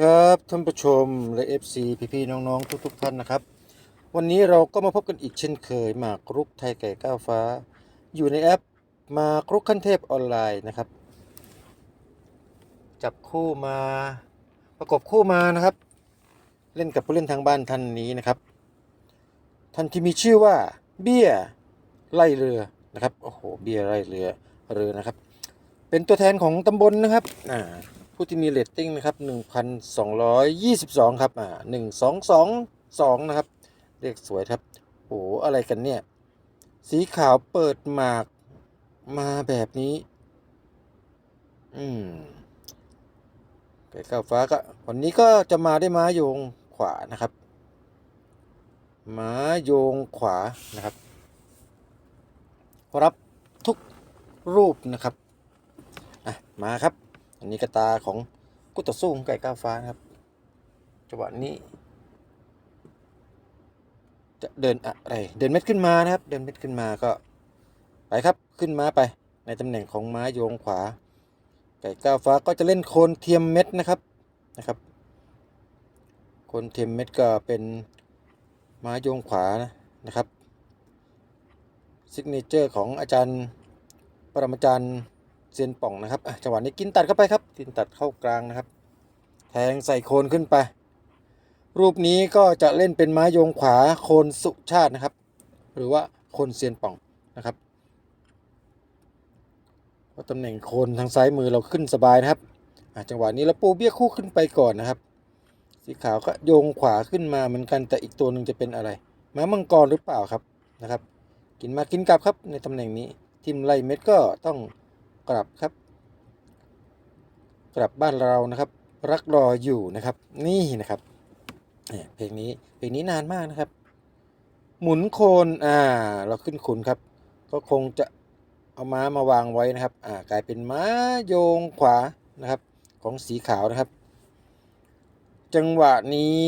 ครับท่านผู้ชมและ FC พี่ๆน้องๆ ทุก ๆ ท่านนะครับ วันนี้เราก็มาพบกันอีกเช่นเคยหมากรุกไทยไก่ก้าวฟ้า อยู่ในแอปหมากรุกขั้นเทพออนไลน์นะครับ จับคู่มาประกบคู่มานะครับ เล่นกับผู้เล่นทางบ้านท่านนี้นะครับท่านที่มีชื่อว่าเบี้ยไล่เรือนะครับโอ้โหเบี้ยไล่เรือเรือนะครับ เป็นตัวแทนของตำบลนะครับอ่า ผู้ที่มีเรตติ้งนะครับ 1,222 ครับอ่า1222 นะครับ เลขสวยครับโอ้อะไรกันเนี่ย สีขาวเปิดหมากมาแบบนี้ อืมไก่ก้าวฟ้าก็วันนี้ก็จะมาได้ม้าโยงขวานะครับ ม้าโยงขวานะครับ รับทุกรูปนะครับ อะ มาครับ อันนี้กระตาของกุต่อสู้ของไก่ก้าวฟ้าครับ จังหวะนี้ จะเดินอะไร เดินเม็ดขึ้นมานะครับ เดินเม็ดขึ้นมาก็ ไปครับ ขึ้นมาไป ในตำแหน่งของม้าโยงขวา ไก่ก้าวฟ้าก็จะเล่นโคนเทียมเม็ดนะครับ นะครับ โคนเทียมเม็ดก็เป็นม้าโยงขวานะครับซิกเนเจอร์ของอาจารย์ ปรมาจารย์ เซียนป่องนะครับจังหวะนี้กินตัดเข้าไปครับ กินตัดเข้ากลางนะครับ แทงใส่โคนขึ้นไป รูปนี้ก็จะเล่นเป็นไม้โยงขวาโคนสุชาตินะครับ หรือว่าโคนเซียนป่องนะครับเพราะตำแหน่งโคนทางซ้ายมือเราขึ้นสบายนะครับจังหวะนี้เราปูเบี้ยคู่ขึ้นไปก่อนนะครับ สีขาวก็โยงขวาขึ้นมาเหมือนกันแต่อีกตัวหนึ่งจะเป็นอะไรม้ามังกรหรือเปล่าครับนะครับ กินมากินกลับครับในตำแหน่งนี้ทิมไล่เม็ดก็ต้อง กลับครับ กลับบ้านเรานะครับ รักรออยู่นะครับ นี่นะครับเพลงนี้เพลงนี้นานมากนะครับ หมุนโคนอ่า เราขึ้นขุนครับ ก็คงจะเอาม้ามาวางไว้นะครับอ่ากลายเป็นม้าโยงขวานะครับ ของสีขาวนะครับ จังหวะนี้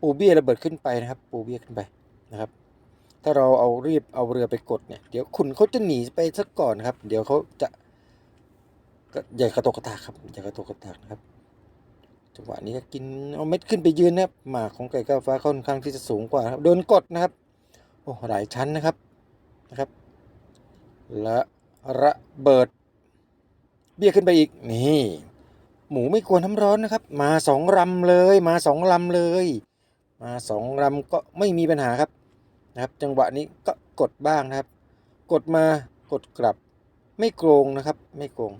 ปูเบี้ยระเบิดขึ้นไปนะครับ ปูเบี้ยขึ้นไปนะครับ ถ้าเราเอารีบเอาเรือไปกดเนี่ยเดี๋ยวขุนเขาจะหนีไปสักก่อนครับ เดี๋ยวเขาจะก็อย่ากระตกกระตากครับอย่ากระตกกระตากนะครับจังหวะนี้ก็กินเอาเม็ดขึ้นไปยืนนะครับหมากของไก่ก้าวฟ้าค่อนข้างที่จะสูงกว่าครับโดนกดนะครับโอ้หลายชั้นนะครับนะครับ และระเบิด เบี้ยขึ้นไปอีกนี่หมูไม่กลัวน้ำร้อนนะครับ มาสองลำเลย มาสองลำเลย มาสองลำก็ไม่มีปัญหาครับ นะครับ จังหวะนี้ก็กดบ้างนะครับ กดมากดกลับ ไม่โกงนะครับ ไม่โกง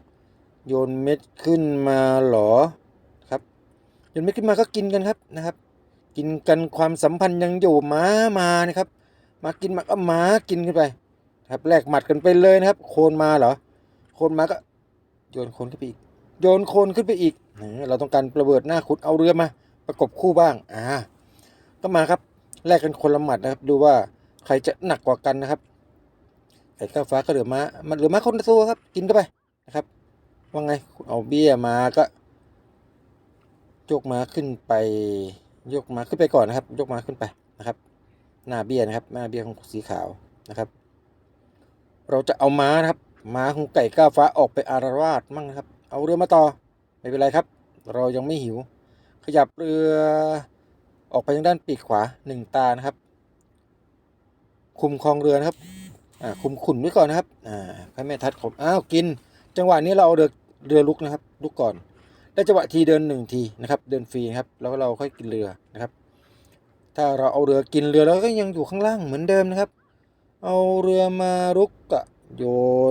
โยนเม็ดขึ้นมาหรอครับโยนเม็ดขึ้นมาก็กินกันครับนะครับ กินกันความสัมพันธ์ยังอยู่ม้ามานะครับมากินมาก็ม้ากินขึ้นไป ครับแลกหมัดกันไปเลยนะครับ โคนมาเหรอ โคนมาก็โยนโคนขึ้นไปอีกโยนโคนขึ้นไปอีก เราต้องการระเบิดหน้าขุดเอาเรือมา ประกบคู่บ้าง อ่า ก็มาครับ แลกกันคนละหมัดนะครับ ดูว่าใครจะหนักกว่ากันนะครับไก่ก้าวฟ้าก็เหลือม้ามันเหลือม้าคนละตัวครับ กินเข้าไปนะครับว่าไงเอาเบี้ยมาก็ยกม้าขึ้นไปยกม้าขึ้นไปก่อนนะครับ ยกม้าขึ้นไปนะครับ หน้าเบี้ยนะครับ หน้าเบี้ยของสีขาวนะครับ เราจะเอาม้านะครับม้าของไก่ก้าวฟ้าออกไปอารวาสมั่งนะครับ เอาเรือมาต่อไม่เป็นไรครับ เรายังไม่หิว ขยับเรือ ออกไปทางด้านปีกขวาหนึ่งตานะครับ คุมคลองเรือนะครับอ่าคุมขุนไว้ก่อนนะครับอ่าพระแม่ทัดผมอ้าวกิน จังหวะนี้เราเอาเรือเรือลุกนะครับลุกก่อนได้จังหวะทีเดินหนึ่งทีนะครับ เดินฟรีนะครับ แล้วเราค่อยกินเรือนะครับ ถ้าเราเอาเรือกินเรือแล้วก็ยังอยู่ข้างล่างเหมือนเดิมนะครับ เอาเรือมาลุกกะโย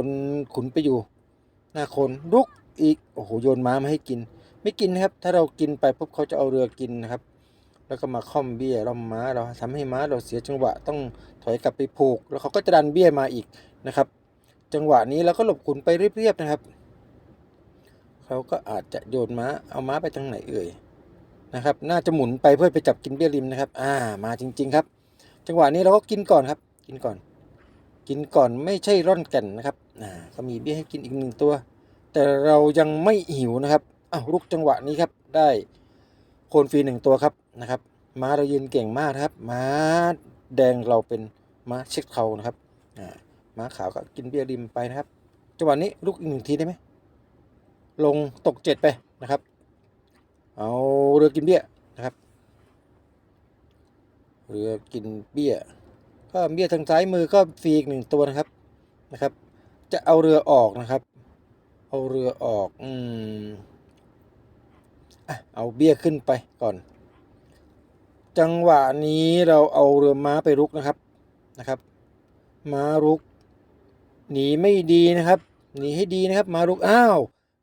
นขุนไปอยู่หน้าคนลุกอีกโอ้โหโยนม้ามาให้กิน ไม่กินนะครับ ถ้าเรากินไปปุ๊บเขาจะเอาเรือกินนะครับ แล้วก็มาค่อมเบี้ยเราม้าเราทำให้ม้าเราเสียจังหวะต้องถอยกลับไปผูก แล้วเขาก็จะดันเบี้ยมาอีกนะครับ จังหวะนี้เราก็หลบขุนไปเรียบๆนะครับเขาก็อาจจะโยนม้าเอาม้าไปทางไหนเอ่ยนะครับ น่าจะหมุนไปเพื่อไปจับกินเบี้ยริมนะครับ อ่ามาจริง ๆครับ จังหวะนี้เราก็กินก่อนครับ กินก่อน กินก่อนไม่ใช่ร่อนแก่นนะครับอ่าก็มีเบี้ยให้กินอีกหนึ่งตัว แต่เรายังไม่หิวนะครับอ้าวลุกจังหวะนี้ครับได้ คนฟรีหนึ่งตัวครับนะครับ ม้าเรายืนเก่งมากครับ ม้าแดงเราเป็นม้าเช็คเขานะครับอ่าม้าขาวก็กินเบี้ยริมไปนะครับจังหวะนี้ลุกอีกหนึ่งทีได้ไหมลงตกเจ็ดไปนะครับ เอาเรือกินเบี้ยนะครับเรือกินเบี้ย ก็เบี้ยทางซ้ายมือก็ฟรีอีกหนึ่งตัวนะครับนะครับ จะเอาเรือออกนะครับ เอาเรือออก อืม เอาเบี้ยขึ้นไปก่อน จังหวะนี้เราเอาเรือม้าไปรุกนะครับนะครับ ม้ารุก หนีไม่ดีนะครับ หนีให้ดีนะครับ ม้ารุกอ้าว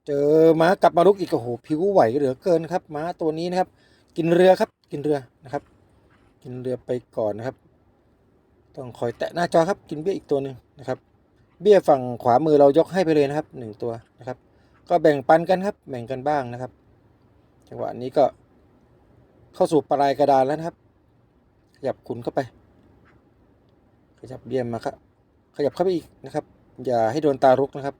เจอม้ากลับมารุกอีกโอ้โหผิวไหวเหลือเกินครับ ม้าตัวนี้นะครับ กินเรือครับกินเรือนะครับ กินเรือไปก่อนนะครับ ต้องคอยแตะหน้าจอครับ กินเบี้ยอีกตัวหนึ่งนะครับ เบี้ยฝั่งขวามือเรายกให้ไปเลยนะครับหนึ่งตัวนะครับ ก็แบ่งปันกันครับ แบ่งกันบ้างนะครับ จังหวะนี้ก็เข้าสู่ปลายกระดานแล้วนะครับ ขยับขุนเข้าไป ขยับเบี้ยมาครับ ขยับเข้าไปอีกนะครับ อย่าให้โดนตารุกนะครับ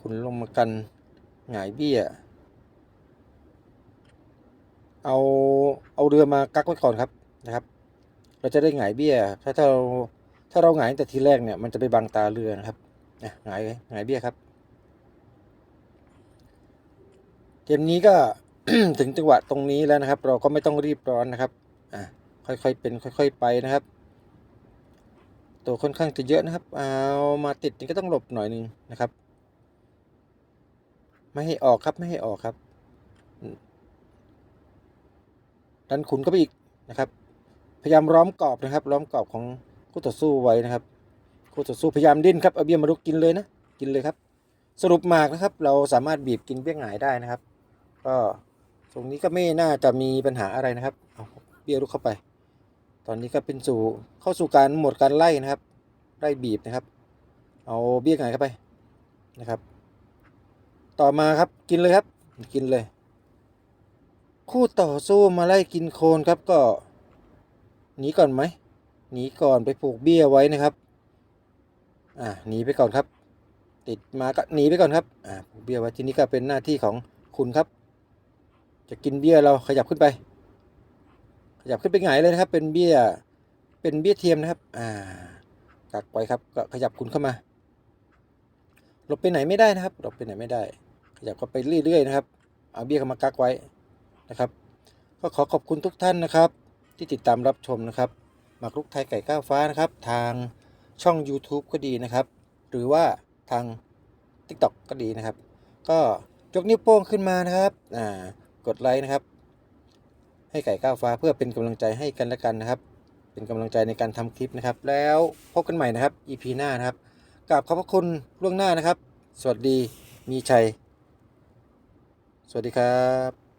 ขุนลงมากันหงายเบี้ย เอาเอาเรือมากักไว้ก่อนครับนะครับ เราจะได้หงายเบี้ย ถ้าเราถ้าเราหงายแต่ทีแรกเนี่ยมันจะไปบังตาเรือนะครับนะหงายหงายเบี้ยครับ เก มนี้ก็ถึงจังหวะตรงนี้แล้วนะครับ เราก็ไม่ต้องรีบร้อนนะครับอะค่อยๆเป็นค่อย ๆไปนะครับ ตัวค่อนข้างจะเยอะนะครับ เอามาติดนี่ก็ต้องหลบหน่อยหนึงนะครับ ไม่ให้ออกครับไม่ให้ออกครับดันขุนเข้าไปอีกนะครับ พยายามล้อมกรอบนะครับล้อมกรอบของคู่ต่อสู้ไว้นะครับคู่ต่อสู้พยายามดิ้นครับเอาเบี้ยมาลุกกินเลยนะกินเลยครับ สรุปหมากนะครับ เราสามารถบีบกินเบี้ยหงายได้นะครับ ก็ตรงนี้ก็ไม่น่าจะมีปัญหาอะไรนะครับเอาเบี้ยลุกเข้าไป ตอนนี้ก็เป็นสู่เข้าสู่การหมดการไล่นะครับไล่บีบนะครับ เอาเบี้ยหงเข้าไปนะครับ ต่อมาครับกินเลยครับ กินเลย คู่ต่อสู้มาไล่กินโคลนครับก็หนีก่อนไหมหนีก่อนไปผูกเบี้ยไว้นะครับ อ่าหนีไปก่อนครับ ติดมาก็หนีไปก่อนครับ อ่าผูกเบี้ยไว้ทีนี้ก็เป็นหน้าที่ของคุณครับ จะกินเบี้ยเราขยับขึ้นไป ขยับขึ้นไปหงเลยนะครับ เป็นเบี้ยเป็นเบี้ยเทียมนะครับ อ่ากักไว้ครับก็ขยับคุณเข้ามาหลบไปไหนไม่ได้นะครับหลบไปไหนไม่ได้ ขยับเข้าไปเรื่อยๆนะครับ เอาเบี้ยเข้ามากักไว้นะครับ ก็ขอขอบคุณทุกท่านนะครับ ที่ติดตามรับชมนะครับหมากรุกไทยไก่ก้าวฟ้านะครับ ทางช่อง YouTube ก็ดีนะครับ หรือว่าทาง TikTok ก็ดีนะครับ ก็ยกนิ้วโป้งขึ้นมานะครับอ่า ดไลค์นะครับ ให้ไก่ก้าวฟ้าเพื่อเป็นกำลังใจให้กันและกันนะครับ เป็นกำลังใจในการทำคลิปนะครับ แล้วพบกันใหม่นะครับ EP หน้านะครับกราบขอบพระคุณล่วงหน้านะครับ สวัสดีมีชัย สวัสดีครับ